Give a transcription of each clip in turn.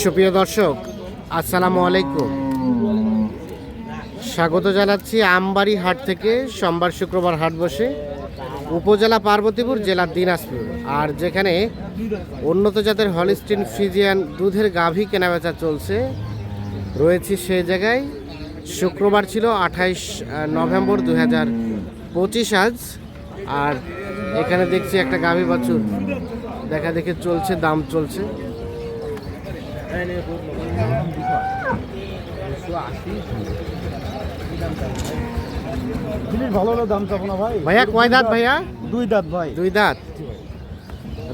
সুপ্রিয় দর্শক, আসসালামু আলাইকুম। স্বাগত জানাচ্ছি আমবাড়ি হাট থেকে সোমবার শুক্রবার হাট বসে উপজেলা পার্বতীপুর জেলা দিনাজপুর। আর যেখানে উন্নত জাতের হলিস্টিন ফ্রিজিয়ান দুধের গাভী কেনাবেচা চলছে, রয়েছি সেই জায়গায়। শুক্রবার ছিল আঠাইশ নভেম্বর দু হাজার পঁচিশ আজ। আর এখানে দেখছি একটা গাভী বাছুর। দেখা দেখে চলছে দাম চলছে। ভালো দাম চাবো না ভাই? ভাইয়া কয় দাঁত ভাইয়া? দুই দাঁত ভাই। দুই দাঁত।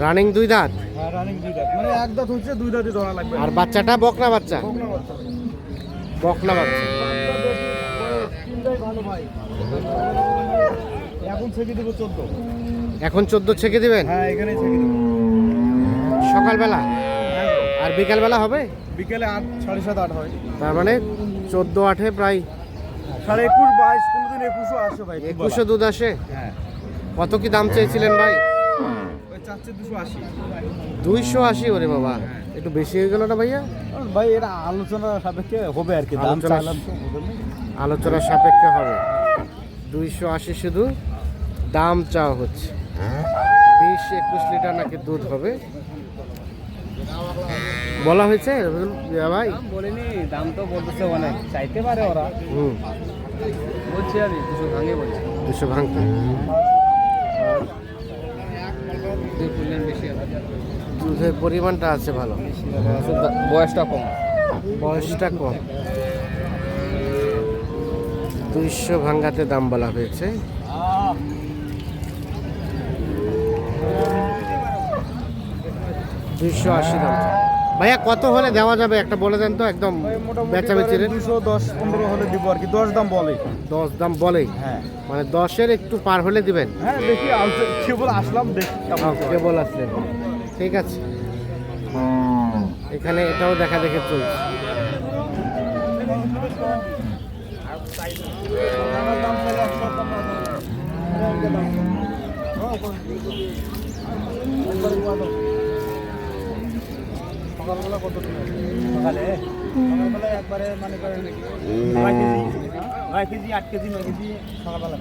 রানিং দুই দাঁত? হ্যাঁ রানিং দুই দাঁত। মানে এক দাঁত হচ্ছে দুই দাঁতই ধরা লাগবে। আর বাচ্চাটা বকনা বাচ্চা? বকনা বাচ্চা। এখন ছেকে দেবো চোদ্দ। এখন চোদ্দ ছেকে দিবেন? হ্যাঁ এখানে ছেকে দেবো। সকালবেলা? আর বিকালবেলা হবে? বিকেলে আট সাড়ে সাত আট হয়। তার মানে চোদ্দ আটে প্রায়। সাড়ে একুশ বাইশ কোনোদিন একুশও আসে ভাই একুশো দুধ আসে? হ্যাঁ। কত কি দাম চেয়েছিলেন ভাই? দুশো আশি। দুইশো আশি ওরে বাবা। একটু বেশি হয়ে গেল না ভাইয়া? ভাই এটা আলোচনা সাপেক্ষে হবে আর কি দাম আলোচনা- সাপেক্ষে হবে। দুইশো আশি শুধু দাম চাওয়া হচ্ছে। বিশ একুশ লিটার নাকি দুধ হবে? বলা হয়েছে? ভাই? বলিনি দাম তো বলতেছে অনেক। চাইতে পারে ওরা। হুম। বলছি আমি দুশো ভাঙে বলছি। দুশো ভাঙতে। দুধের পরিমাণটা আছে ভালো। বয়সটা কম। বয়সটা কম। দুইশো ভাঙ্গাতে দাম বলা হয়েছে। দুইশো আশি দাম। ভাইয়া কত হলে দেওয়া যাবে? একটা বলে দেন তো একদম বেচাবেচি রেট দুশো দশ পনেরো হলে দিব আর কি দশ দাম বলে দশ দাম বলেই? হ্যাঁ। মানে দশের একটু পার হলে দিবেন? হ্যাঁ দেখি কেবল আসলাম দেখি হয়। কেবল আসলেন ঠিক আছে। এখানে এটাও দেখা দেখে চলছে। সকালবেলা কত সকালে? সকালবেলা একবারে মানে করেন নয় কেজি নয় কেজি আট কেজি নয় কেজি সকালবেলা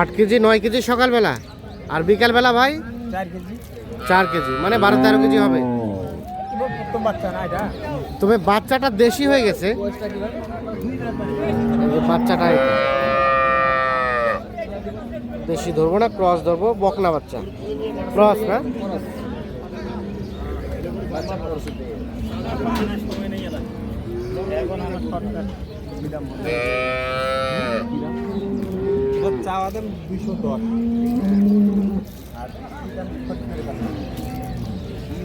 আট কেজি নয় কেজি সকালবেলা? আর বিকালবেলা ভাই? চার কেজি। চার কেজি মানে বারো তেরো কেজি হবে। তবে বাচ্চাটা দেশি হয়ে গেছে। বাচ্চাটা। দেশি ধরবো না ক্রস ধরবো, বকনা বাচ্চা। ক্রস না?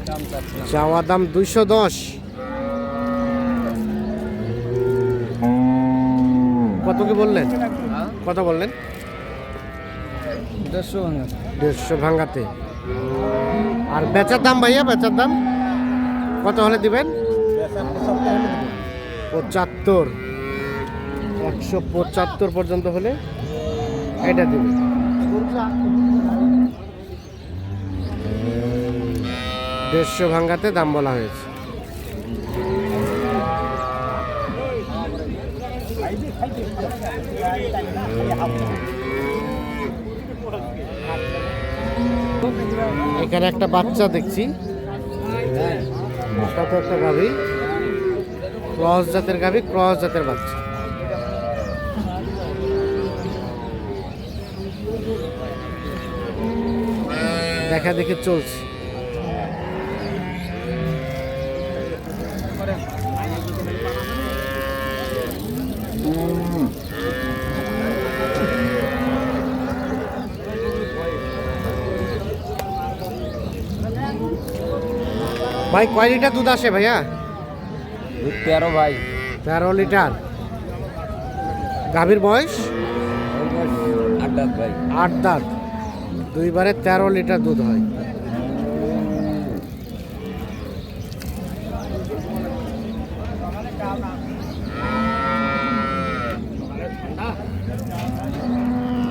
দাম দশ চাওয়া দাম দুইশো দশ। কত কি বললেন? কত বললেন? দেড়শো ভাঙা। দেড়শো ভাঙাতে। আর বেচার দাম ভাইয়া, বেচার দাম কত হলে দিবেন? পঁচাত্তর। একশো পঁচাত্তর পর্যন্ত হলে এটা দিবে দেড়শো ভাঙ্গাতে দাম বলা হয়েছে। এখানে একটা বাচ্চা দেখছি। কত একটা গাভী। ক্রস জাতের গাভী, ক্রস জাতের বাচ্চা। দেখা দেখে চলছে। ভাই কয় লিটার দুধ আসে ভাইয়া? তেরো ভাই। তেরো লিটার। গাভীর বয়স? আট দাঁত ভাই। আট দাঁত। দুইবারে তেরো লিটার দুধ হয়।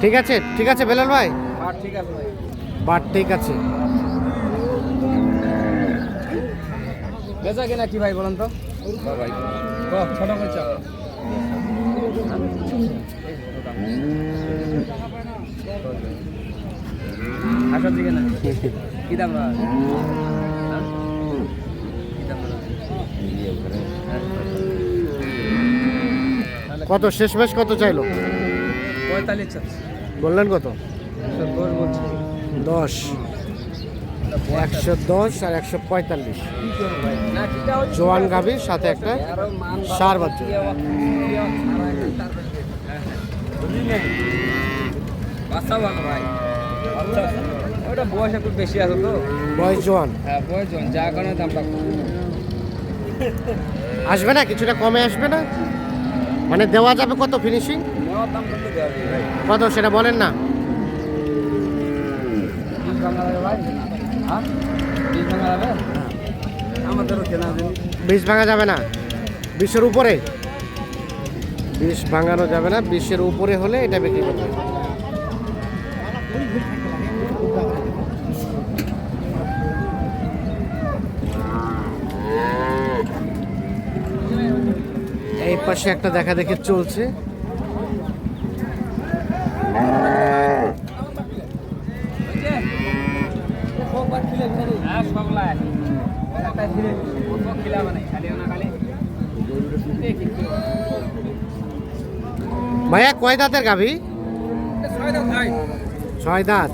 ঠিক আছে ঠিক আছে বেলাল ভাই? আর ঠিক আছে ভাই। বাট ঠিক আছে। বেচা কেনা কি ভাই বলেন তো? ভাই ছোট করে চাও আসা দিকে না। কি দাম না কত? কত চাইলো? পঁয়তাল্লিশ বললেন কত? দশ বলছি। দশ। একশো দশ আর একশো পঁয়তাল্লিশ। জোয়ান গাভীর সাথে একটা সার বাচ্চা। বয়স একটু বেশি আছে তো। বয়স জোয়ান। হ্যাঁ বয়স যা কারণে দামটা আসবে না? কিছুটা কমে আসবে না? মানে দেওয়া যাবে কত ফিনিশিং কত সেটা বলেন না। হ্যাঁ? বিষ ভাঙা যাবে? না। বিশের উপরে। বিষ ভাঙানো যাবে না বিশের উপরে হলে এটা বিক্রি করবে এই পাশে একটা দেখা দেখে চলছে। ভাইয়া কয় দাঁতের গাভী? ছয় দাঁত।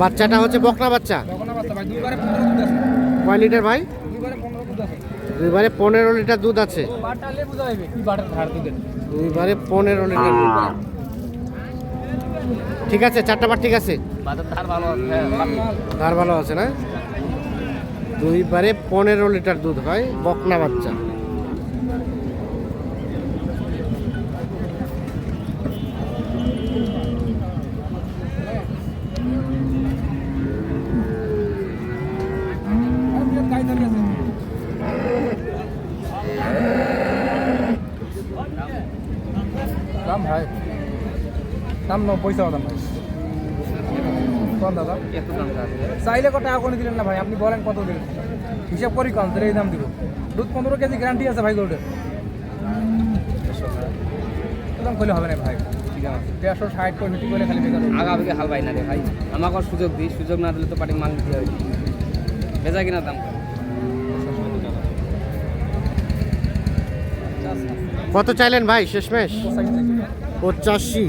বাচ্চাটা হচ্ছে বকনা বাচ্চা। তখন আবার ভাই? দুবারে পনেরো দুধ আছে। কয় লিটার ভাই দুইবারে পনেরো লিটার দুধ আছে দুইবারে পনেরো লিটার দুধ। ঠিক আছে চারটা বার ঠিক আছে? ধার ভালো আছে হ্যাঁ তার ভালো আছে না? দুইবারে পনেরো লিটার দুধ হয় বকনা বাচ্চা দাম ভাই দাম ন পয়সা দাম ভাই। কোন দাদা? এত দাম চাইলে কত টাকা করে দিলেন না ভাই? আপনি বলেন কত দিলেন? হিসাব করি কম তাহলে এই দাম দিব। দুধ পনেরো কেজি গ্যারান্টি আছে ভাই গরুটার দাম করলে হবে না ভাই। ঠিক আছে দেড়শো ষাট পঁয়ষট্টি করে খালি বেকার আগামীকে হাল পাই না রে ভাই। আমাকে সুযোগ দিই সুযোগ না দিলে তো পার্টি মাল দিতে হবে বেচা কিনা দাম কত চাইলেন ভাই? শেষমেশ? পঁচাশি।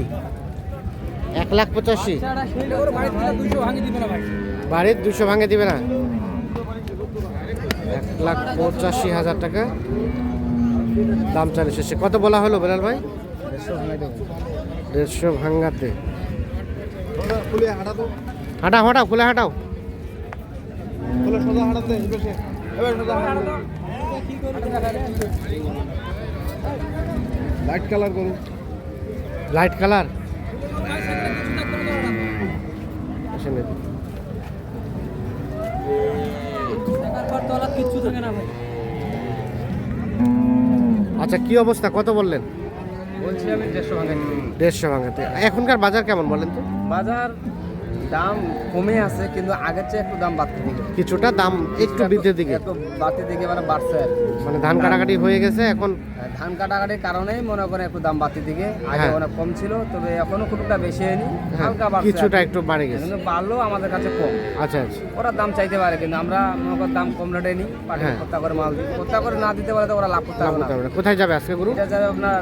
এক লাখ পঁচাশি। বাড়ির দুশো ভাঙে দিবে না। এক লাখ পঁচাশি হাজার টাকা। দাম চাইলে শেষে। কত বলা হলো বেলাল ভাই? দেড়শো ভাঙ্গাতে হাঁটাও হাঁটাও, খুলে হাঁটাও। লাইট কালার করুন। Light colour? ভাই আচ্ছা কি অবস্থা? কত বললেন? বলছি আমি দেড়শো দেড়শো ভাঙাতে। এখনকার বাজার কেমন বলেন তো? বাজার দাম কমে আছে কিন্তু আগের চেয়ে একটু দাম বাড়তে দিকে। কিছুটা দাম একটু বৃদ্ধির দিকে। একটু বাড়তে দিকে মানে বাড়ছে মানে ধান কাটাকাটি হয়ে গেছে এখন ধান কাটাকাটির কারণেই মনে করেন একটু দাম বাড়তে দিকে। আগে হ্যাঁ। অনেক কম ছিল তবে এখনও খুব একটা বেশি হয়নি হ্যাঁ, হালকা বাড়ছে কিছুটা একটু বাড়ে গেছে। কিন্তু বাড়লেও আমাদের কাছে কম। আচ্ছা আচ্ছা। ওরা দাম চাইতে পারে কিন্তু আমরা মনে করেন দাম কম রেটে নিই হ্যাঁ। করে মাল দিই। কর্তা করে না দিতে পারে তো ওরা লাভ করতে পারবে না। কোথায় যাবে আজকে গুরু? এটা যাবে আপনার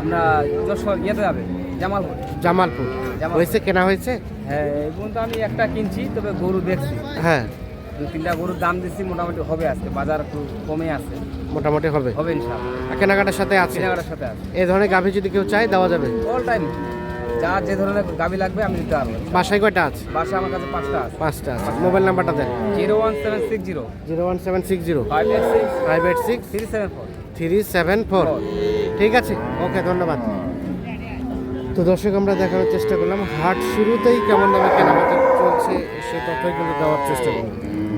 আপনার যশোর ইয়েতে যাবে। জামালপুর। জামালপুর। হয়েছে কেনা হয়েছে? হ্যাঁ এই পর্যন্ত আমি একটা কিনছি তবে গরু দেখছি। হ্যাঁ। দু তিনটা গরুর দাম দিচ্ছি মোটামুটি হবে আজকে। বাজার একটু কমে আছে। মোটামুটি হবে? হবে ইনশাআল্লাহ। কেনাকাটার সাথে আছে? কেনাকাটার সাথে আছে। এই ধরনের গাভী যদি কেউ চায় দেওয়া যাবে? অল টাইম যা যে ধরনের গাবি লাগবে আমি দিতে পারব। বাসায় কয়টা আছে? বাসা আমার কাছে পাঁচটা আছে। পাঁচটা আছে। মোবাইল নাম্বারটা দেন। Zero one seven six zero. Zero one seven six zero. Five eight six. Five eight six three seven four. Three seven four. ঠিক আছে। ওকে ধন্যবাদ। তো দর্শক, আমরা দেখানোর চেষ্টা করলাম। হাট শুরুতেই কেমন দামে কেনাকাটা চলছে, সে তথ্যই কিন্তু দেওয়ার চেষ্টা করলাম